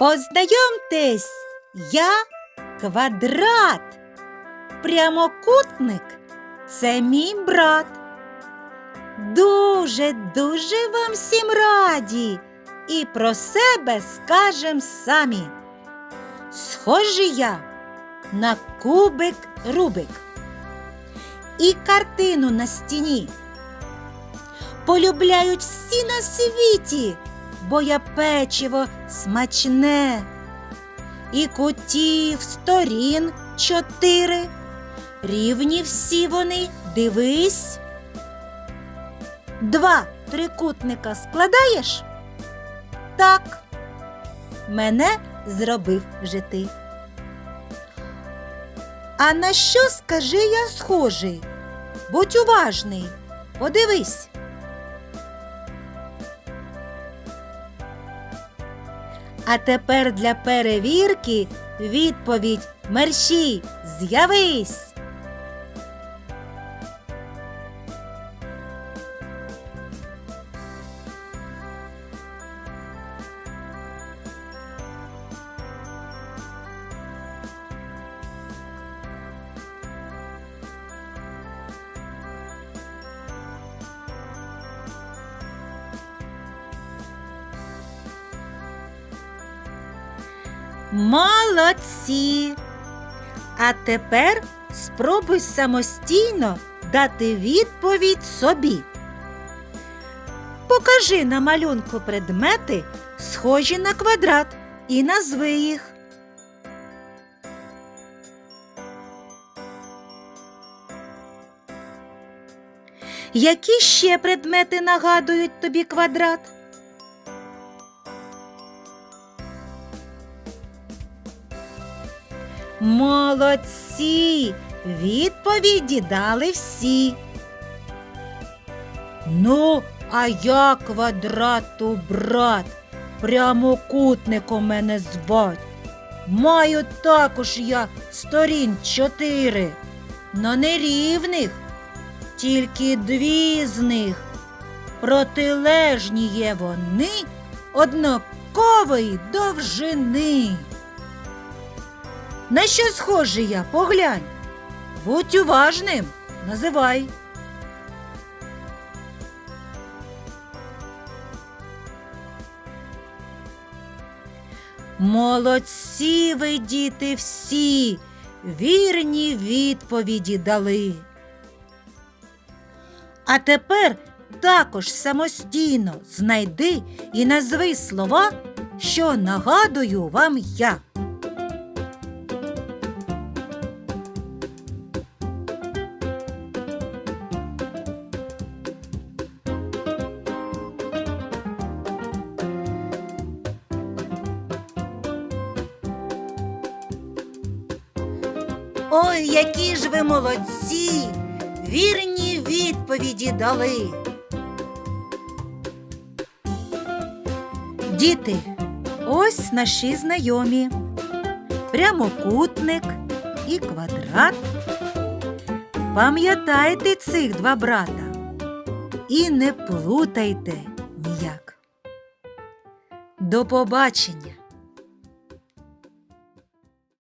Познайомтесь, я квадрат. Прямокутник це мій брат. Дуже, дуже вам всім раді. І про себе скажем самі. Схожий я на кубик Рубик. І картину на стіні. Полюбляють всі на світі, бо я печиво смачне. І кутів сторін чотири. Рівні всі вони, дивись. Два трикутника складаєш? Так. Мене зробив вже ти. А на що, скажи, я схожий? Будь уважний, подивись. А тепер для перевірки відповідь мерщій, з'явись. Молодці! А тепер спробуй самостійно дати відповідь собі. Покажи на малюнку предмети, схожі на квадрат, і назви їх. Які ще предмети нагадують тобі квадрат? Молодці! Відповіді дали всі. Ну, а я квадрату брат, прямокутником мене звать. Маю також я сторін чотири, но нерівних, тільки дві з них. Протилежні є вони однакової довжини. На що схожий я? Поглянь. Будь уважним, називай. Молодці ви, діти, всі, вірні відповіді дали. А тепер також самостійно знайди і назви слова, що нагадую вам я. Ой, які ж ви молодці! Вірні відповіді дали. Діти, ось наші знайомі. Прямокутник і квадрат. Пам'ятайте цих два брата і не плутайте ніяк. До побачення!